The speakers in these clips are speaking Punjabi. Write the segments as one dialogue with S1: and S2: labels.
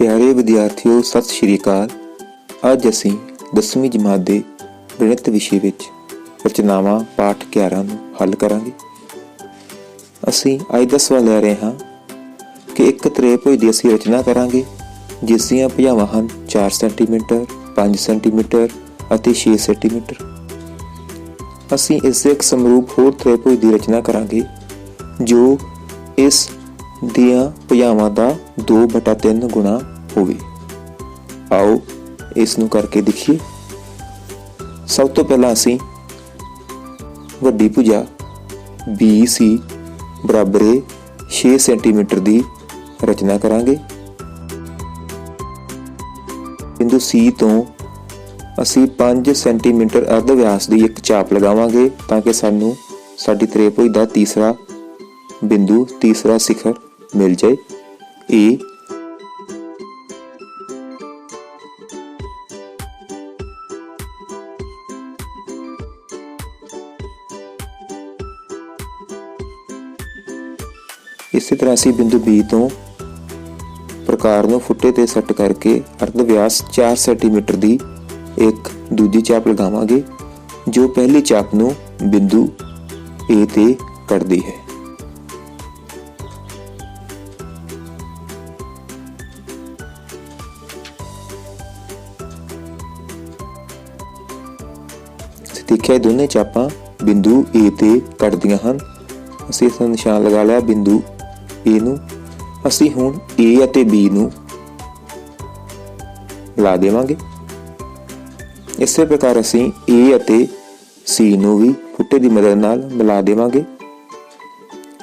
S1: ਪਿਆਰੇ ਵਿਦਿਆਰਥੀਓ, ਸਤਿ ਸ਼੍ਰੀ ਅਕਾਲ। ਅੱਜ ਅਸੀਂ 10ਵੀਂ ਜਮਾਤ ਦੇ ਗਣਿਤ ਵਿਸ਼ੇ ਵਿੱਚ ਰਚਨਾਵਾਂ ਪਾਠ 11 ਨੂੰ ਹੱਲ ਕਰਾਂਗੇ। ਅਸੀਂ ਅੱਜ ਦਾ ਸਵਾਲ ਲੈ ਰਹੇ ਹਾਂ ਕਿ ਇੱਕ ਤ੍ਰਿਭੁਜ ਦੀ ਅਸੀਂ ਰਚਨਾ ਕਰਾਂਗੇ, ਜਿਸ ਦੀਆਂ ਭੁਜਾਵਾਂ ਹਨ 4 ਸੈਂਟੀਮੀਟਰ 5 ਸੈਂਟੀਮੀਟਰ ਅਤੇ 6 ਸੈਂਟੀਮੀਟਰ। ਅਸੀਂ ਇਸ ਦੇ ਇੱਕ ਸਮਰੂਪ ਹੋਰ ਤ੍ਰਿਭੁਜ ਦੀ ਰਚਨਾ ਕਰਾਂਗੇ, ਜੋ ਇਸ ਦੀਆਂ ਭੁਜਾਵਾਂ ਦਾ 2/3 ਗੁਣਾ ਹੋਵੇ। ਆਓ ਇਸ ਨੂੰ ਕਰਕੇ ਦੇਖੀਏ। ਸਭ ਤੋਂ ਪਹਿਲਾਂ ਅਸੀਂ ਵੱਡੀ ਭੁਜਾ BC ਬਰਾਬਰ ਹੈ 6 ਸੈਂਟੀਮੀਟਰ ਦੀ ਰਚਨਾ ਕਰਾਂਗੇ। ਬਿੰਦੂ C ਤੋਂ ਅਸੀਂ 5 ਸੈਂਟੀਮੀਟਰ ਅਰਧ ਵਿਆਸ ਦੀ ਇੱਕ ਚਾਪ ਲਗਾਵਾਂਗੇ ਤਾਂ ਕਿ ਸਾਨੂੰ ਸਾਡੀ ਤ੍ਰਿਭੁਜ ਦਾ ਤੀਸਰਾ ਬਿੰਦੂ, ਤੀਸਰਾ ਸਿਖਰ ਮਿਲ ਜਾਏ। A ਇਸੇ ਤਰ੍ਹਾਂ ਅਸੀਂ ਬਿੰਦੂ B ਤੋਂ ਪ੍ਰਕਾਰ ਨੂੰ ਫੁੱਟੇ ਤੇ ਸੈੱਟ ਕਰਕੇ ਅਰਧ ਵਿਆਸ 4 ਸੈਂਟੀਮੀਟਰ ਦੀ ਇੱਕ ਦੂਜੀ ਚਾਪ ਲਗਾਵਾਂਗੇ, ਜੋ ਪਹਿਲੀ ਚਾਪ ਨੂੰ ਬਿੰਦੂ A ਤੇ ਕੱਟਦੀ ਹੈ। ਦੇਖਿਆ ਇਹ ਦੋਨੇ ਚਾਪਾਂ ਬਿੰਦੂ A ਤੇ ਕੱਟਦੀਆਂ ਹਨ। ਅਸੀਂ ਇਸ ਨਿਸ਼ਾਨ ਲਗਾ ਲਿਆ ਬਿੰਦੂ A ਨੂੰ। ਅਸੀਂ ਹੁਣ A ਅਤੇ B ਨੂੰ ਲਾ ਦੇਵਾਂਗੇ। ਇਸੇ ਪ੍ਰਕਾਰ ਅਸੀਂ A ਅਤੇ C ਨੂੰ ਵੀ ਫੁੱਟੇ ਦੀ ਮਦਦ ਨਾਲ ਮਿਲਾ ਦੇਵਾਂਗੇ।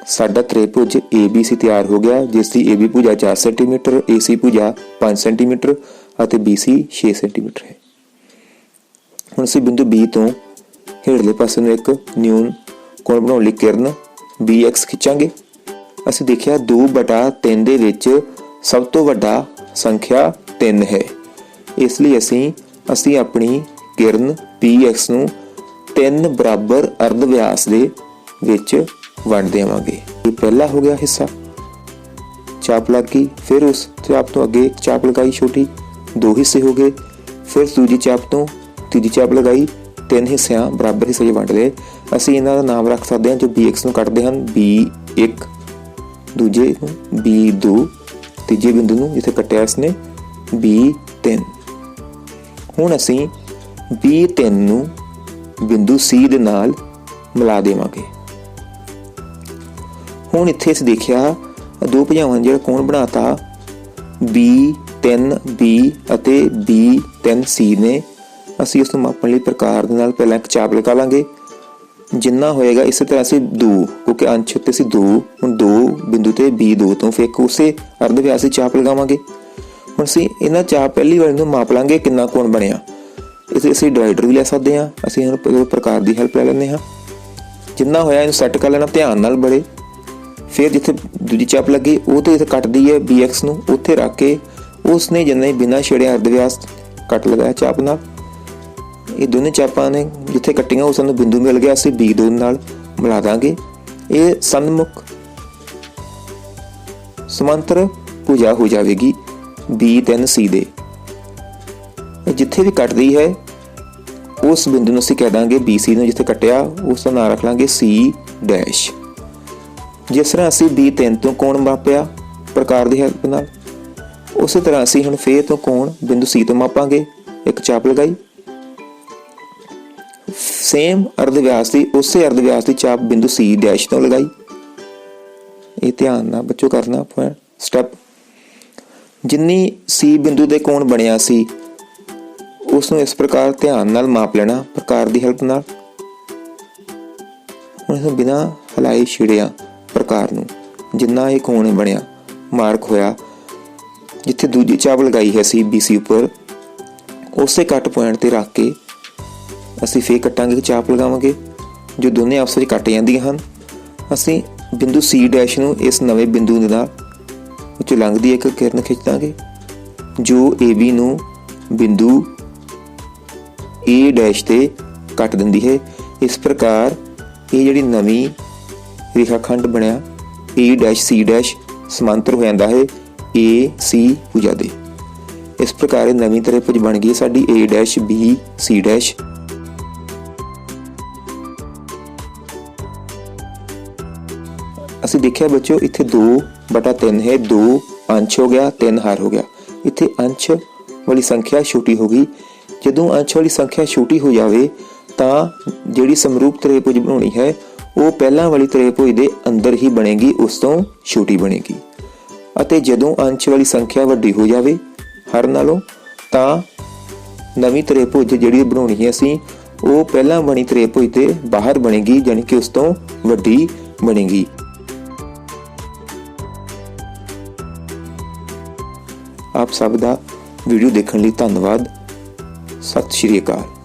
S1: ਸਾਡਾ ਤ੍ਰਿਭੁਜ ABC ਤਿਆਰ ਹੋ ਗਿਆ, ਜਿਸ ਦੀ AB ਭੁਜਾ 4 ਸੈਂਟੀਮੀਟਰ AC ਭੁਜਾ 5 ਸੈਂਟੀਮੀਟਰ ਅਤੇ BC 6 ਸੈਂਟੀਮੀਟਰ ਹੈ। ਹੁਣ ਅਸੀਂ ਬਿੰਦੂ B ਤੋਂ ਹੇਠਲੇ ਪਾਸੇ ਨੂੰ ਇੱਕ ਨਿਊਨ ਕੋਣ ਬਣਾਉਣ ਲਈ ਕਿਰਨ bx ਖਿੱਚਾਂਗੇ। ਅਸੀਂ ਦੇਖਿਆ 2/3 ਦੇ ਵਿੱਚ ਸਭ ਤੋਂ ਵੱਡਾ ਸੰਖਿਆ 3 ਹੈ। ਇਸ ਲਈ ਅਸੀਂ ਅਸੀਂ ਆਪਣੀ ਕਿਰਨ px ਨੂੰ 3 ਬਰਾਬਰ ਅਰਧ ਵਿਆਸ ਦੇ ਵਿੱਚ ਵੰਡ ਦੇਵਾਂਗੇ। ਇਹ ਪਹਿਲਾ ਹੋ ਗਿਆ ਹਿੱਸਾ। ਚਾਪ ਲੱਗ, ਫਿਰ ਉਸ ਚਾਪ ਤੋਂ ਅੱਗੇ ਚਾਪ ਲਗਾਈ ਛੋਟੀ, ਦੋ ਹਿੱਸੇ ਹੋ ਗਏ। ਫਿਰ ਦੂਜੀ ਚਾਪ ਤੋਂ ਤੀਜੀ ਚਾਪ ਲਗਾਈ ਤਿੰਨ ਹਿੱਸਿਆਂ ਬਰਾਬਰ ਹਿੱਸੇ 'ਚ ਵੰਡ ਲਏ। ਅਸੀਂ ਇਹਨਾਂ ਦਾ ਨਾਮ ਰੱਖ ਸਕਦੇ ਹਾਂ ਜੋ bx ਨੂੰ ਕੱਟਦੇ ਹਨ। B1 ਦੂਜੇ ਨੂੰ b2 ਤੀਜੇ ਬਿੰਦੂ ਨੂੰ ਜਿੱਥੇ ਕੱਟਿਆ ਇਸਨੇ b3 ਹੁਣ ਅਸੀਂ b3 ਨੂੰ ਬਿੰਦੂ c ਦੇ ਨਾਲ ਮਿਲਾ ਦੇਵਾਂਗੇ। ਹੁਣ ਇੱਥੇ ਅਸੀਂ ਦੇਖਿਆ ਦੋ ਭੁਜਾਵਾਂ ਜਿਹੜਾ ਕੋਣ ਬਣਾਤਾ? B3B ਅਤੇ B3C ਨੇ। ਅਸੀਂ ਉਸ ਨੂੰ ਮਾਪਣ ਲਈ ਪ੍ਰਕਾਰ ਦੇ ਨਾਲ ਪਹਿਲਾਂ ਇੱਕ ਚਾਪ ਲਗਾ ਲਾਂਗੇ। ਜਿੰਨਾ ਹੋਏਗਾ ਇਸੇ ਤਰ੍ਹਾਂ ਅਸੀਂ 2 ਕਿਉਂਕਿ ਅੰਸ਼ ਉੱਤੇ ਅਸੀਂ 2 ਹੁਣ 2 ਬਿੰਦੂ ਤੇ B2 ਤੋਂ ਫਿਰ ਉਸੇ ਅਰਧ ਵਿਆਸ ਦੀ ਚਾਪ ਲਗਾਵਾਂਗੇ। ਹੁਣ ਅਸੀਂ ਇਹਨਾਂ ਚਾਪ ਪਹਿਲੀ ਵਾਰ ਨੂੰ ਮਾਪ ਲਾਂਗੇ ਕਿੰਨਾ ਕੋਣ ਬਣਿਆ। ਇਸੇ ਅਸੀਂ ਡਿਵਾਈਡਰ ਵੀ ਲੈ ਸਕਦੇ ਹਾਂ। ਅਸੀਂ ਇਹਨੂੰ ਪ੍ਰਕਾਰ ਦੀ ਹੈਲਪ ਲੈ ਲੈਂਦੇ ਹਾਂ। ਜਿੰਨਾ ਹੋਇਆ ਇਹਨੂੰ ਸੈੱਟ ਕਰ ਲੈਣਾ, ਧਿਆਨ ਨਾਲ ਬੜੇ। ਫਿਰ ਜਿੱਥੇ ਦੂਜੀ ਚਾਪ ਲੱਗੀ, ਉਹ ਤੇ ਇੱਥੇ ਕੱਟਦੀ ਹੈ bx ਨੂੰ। ਉੱਥੇ ਰੱਖ ਕੇ ਉਸਨੇ ਜਿੰਨੇ ਬਿਨਾ ਛੇੜਿਆ ਅਰਧ ਵਿਆਸ ਕੱਟ ਲਗਾਇਆ ਚਾਪ ਨਾਲ। ਇਹ ਦੋਨੇ ਚਾਪਾਂ ਨੇ ਜਿੱਥੇ ਕੱਟੀਆਂ ਉਹ ਸਾਨੂੰ ਬਿੰਦੂ ਮਿਲ ਗਿਆ, ਅਸੀਂ b2 ਨਾਲ ਮਿਲਾ ਦਾਂਗੇ। ਇਹ ਸਨਮੁਖ ਸਮਾਂਤਰ ਭੁਜਾ ਹੋ ਜਾਵੇਗੀ b3c ਦੇ। ਇਹ ਜਿੱਥੇ ਵੀ ਕੱਟਦੀ ਹੈ, ਉਸ ਬਿੰਦੂ ਨੂੰ ਅਸੀਂ ਕਹਿ ਦਾਂਗੇ BC ਨੂੰ, ਜਿੱਥੇ ਕੱਟਿਆ ਉਸ ਦਾ ਨਾਮ ਰੱਖ ਲਾਂਗੇ C ਡੈਸ਼। ਜਿਸ ਤਰ੍ਹਾਂ ਅਸੀਂ B3 ਤੋਂ ਕੋਣ ਮਾਪਿਆ ਪ੍ਰਕਾਰ ਦੀ ਹੈਲਪ ਨਾਲ, ਉਸੇ ਤਰ੍ਹਾਂ ਅਸੀਂ ਹੁਣ ਫੇਰ ਤੋਂ ਕੋਣ ਬਿੰਦੂ C ਤੋਂ ਮਾਪਾਂਗੇ। ਇੱਕ ਚਾਪ ਲਗਾਈ ਸੇਮ ਅਰਧ ਵਿਆਸ ਦੀ, ਉਸੇ ਅਰਧ ਵਿਆਸ ਦੀ ਚਾਪ ਬਿੰਦੂ C ਡੈਸ਼ ਤੋਂ ਲਗਾਈ। ਇਹ ਧਿਆਨ ਨਾਲ ਬੱਚੋ ਕਰਨਾ ਪੁਆਇੰਟ ਸਟੈਪ ਜਿੰਨੀ C ਬਿੰਦੂ ਦੇ ਕੋਣ ਬਣਿਆ ਸੀ ਉਸ ਨੂੰ ਇਸ ਪ੍ਰਕਾਰ ਧਿਆਨ ਨਾਲ ਮਾਪ ਲੈਣਾ, ਪ੍ਰਕਾਰ ਦੀ ਹੈਲਪ ਨਾਲ। ਹੁਣ ਇਸ ਬਿਨਾ ਹਲਾਈ ਛਿੜਿਆ ਪ੍ਰਕਾਰ ਨੂੰ, ਜਿੰਨਾ ਇਹ ਕੋਣ ਬਣਿਆ, ਮਾਰਕ ਹੋਇਆ, ਜਿੱਥੇ ਦੂਜੀ ਚਾਪ ਲਗਾਈ ਹੈ ਸੀ BC ਉੱਪਰ, ਉਸੇ ਕੱਟ ਪੁਆਇੰਟ ਤੇ ਰੱਖ ਕੇ ਅਸੀਂ ਫੇਰ ਕੱਟਾਂਗੇ ਕਿ ਚਾਪ ਲਗਾਵਾਂਗੇ। ਜੋ ਦੋਨੇ ਆਪਸ ਵਿੱਚ ਕੱਟ ਜਾਂਦੀਆਂ ਹਨ, ਅਸੀਂ ਬਿੰਦੂ C ਡੈਸ਼ ਨੂੰ ਇਸ ਨਵੇਂ ਬਿੰਦੂ ਦੇ ਨਾਲ ਵਿੱਚ ਲੰਘਦੀ ਇੱਕ ਕਿਰਨ ਖਿੱਚ ਦਾਂਗੇ ਜੋ AB ਨੂੰ ਬਿੰਦੂ A ਡੈਸ਼ ਤੇ ਕੱਟ ਦਿੰਦੀ ਹੈ। ਇਸ ਪ੍ਰਕਾਰ ਇਹ ਜਿਹੜੀ ਨਵੀਂ ਰੇਖਾਖੰਡ ਬਣਿਆ, A ਡੈਸ਼ C ਡੈਸ਼ ਸਮਾਂਤਰ ਹੋ ਜਾਂਦਾ ਹੈ, A, C ਭੁਜਾ ਦੇ। ਇਸ ਪ੍ਰਕਾਰ ਇਹ ਨਵੀਂ ਤਰ੍ਹਾਂ ਤ੍ਰਿਭੁਜ ਬਣ ਗਈ ਸਾਡੀ A' B, C' ਅਸੀਂ ਦੇਖਿਆ ਬੱਚਿਓ, ਇੱਥੇ 2 ਬਟਾ 3 ਹੈ 2 ਅੰਸ਼ ਹੋ ਗਿਆ 3 ਹਰ ਹੋ ਗਿਆ। ਇੱਥੇ ਅੰਸ਼ ਵਾਲੀ ਸੰਖਿਆ ਛੋਟੀ ਹੋ ਗਈ। ਜਦੋਂ ਅੰਸ਼ ਵਾਲੀ ਸੰਖਿਆ ਛੋਟੀ ਹੋ ਜਾਵੇ, ਤਾਂ ਜਿਹੜੀ ਸਮਰੂਪ ਤ੍ਰਿਭੁਜ ਬਣਾਉਣੀ ਹੈ, ਉਹ ਪਹਿਲਾਂ ਵਾਲੀ ਤ੍ਰਿਭੁਜ ਦੇ ਅੰਦਰ ਹੀ ਬਣੇਗੀ, ਉਸ ਤੋਂ ਛੋਟੀ ਬਣੇਗੀ। ਅਤੇ ਜਦੋਂ ਅੰਸ਼ ਵਾਲੀ ਸੰਖਿਆ ਵੱਡੀ ਹੋ ਜਾਵੇ, ਹਰ ਨਾਲੋਂ, ਤਾਂ ਨਵੀਂ ਤ੍ਰਿਭੁਜ ਜਿਹੜੀ ਬਣਾਉਣੀ ਹੈ ਅਸੀਂ, ਉਹ ਪਹਿਲਾਂ ਬਣੀ ਤ੍ਰਿਭੁਜ ਦੇ ਬਾਹਰ ਬਣੇਗੀ ਯਾਨੀ ਕਿ ਉਸ ਤੋਂ ਵੱਡੀ ਬਣੇਗੀ। ਆਪ ਸਭ ਦਾ ਵੀਡੀਓ ਦੇਖਣ ਲਈ ਧੰਨਵਾਦ। ਸਤਿ ਸ਼੍ਰੀ ਅਕਾਲ।